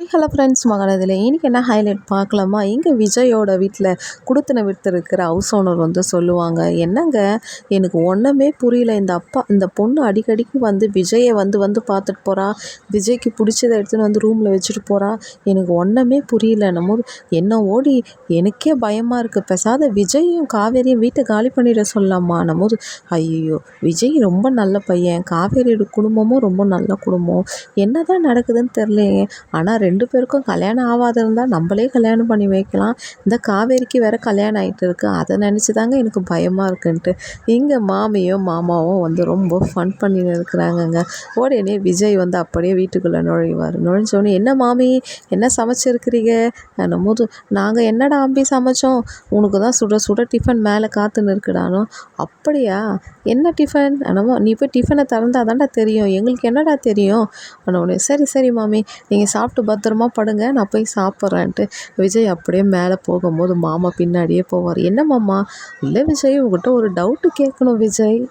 Hello friends மகளதில் இன்றைக்கி என்ன highlight பார்க்கலாமா? இங்கே விஜயோட வீட்டில் குடுத்தன விடுத்திருக்கிற ஹவுஸ் ஓனர் வந்து சொல்லுவாங்க என்னங்க எனக்கு ஒன்றுமே புரியல. இந்த அப்பா இந்த பொண்ணு அடிக்கடிக்கு வந்து விஜயை வந்து வந்து பார்த்துட்டு போகிறா விஜய்க்கு பிடிச்சத எடுத்துன்னு வந்து ரூமில் வச்சுட்டு போகிறா எனக்கு ஒன்றுமே புரியல. நம்ம என்ன ஓடி எனக்கே பயமாக இருக்குது பெசாத விஜயும் காவேரியும் வீட்டை காலி பண்ணிட சொல்லலாமா நம்ம ஐயோ விஜய் ரொம்ப நல்ல பையன். காவேரியோட குடும்பமும் ரொம்ப நல்ல குடும்பம். என்ன தான் நடக்குதுன்னு தெரிலையே ஆனால் ரெண்டு பேருக்கும் கல்யாணம் ஆகாது இருந்தால் நம்மளே கல்யாணம் பண்ணி வைக்கலாம். இந்த காவேரிக்கு வேறு கல்யாணம் ஆகிட்டு இருக்குது அதை நினச்சி தாங்க எனக்கு பயமாக இருக்குன்ட்டு. இங்கே மாமியும் மாமாவும் வந்து ரொம்ப ஃபன் பண்ணின்னு இருக்கிறாங்கங்க. உடனே விஜய் வந்து அப்படியே வீட்டுக்குள்ளே நுழைவார். நுழைஞ்சோடனே என்ன மாமி? என்ன சமைச்சிருக்கிறீங்க? போது நாங்கள் என்னடா அம்பி சமைச்சோம்? உனக்கு தான் சுட சுட டிஃபன் மேலே காத்துன்னு இருக்குடானோ அப்படியா? என்ன டிஃபன் என்னமோ நீ போய் டிஃபனை திறந்தால் தான்டா தெரியும். எங்களுக்கு என்னடா தெரியும்? உடனே சரி சரி மாமி. நீங்கள் சாப்பிட்டு பத்திரமா படுங்க நான் போய் சாப்பிட்றேன்ட்டு. விஜய் அப்படியே மேலே போகும்போது மாமா பின்னாடியே போவார். என்ன மாமா? இல்லை விஜய் உங்கள்கிட்ட ஒரு டவுட்டு கேட்கணும் விஜய்.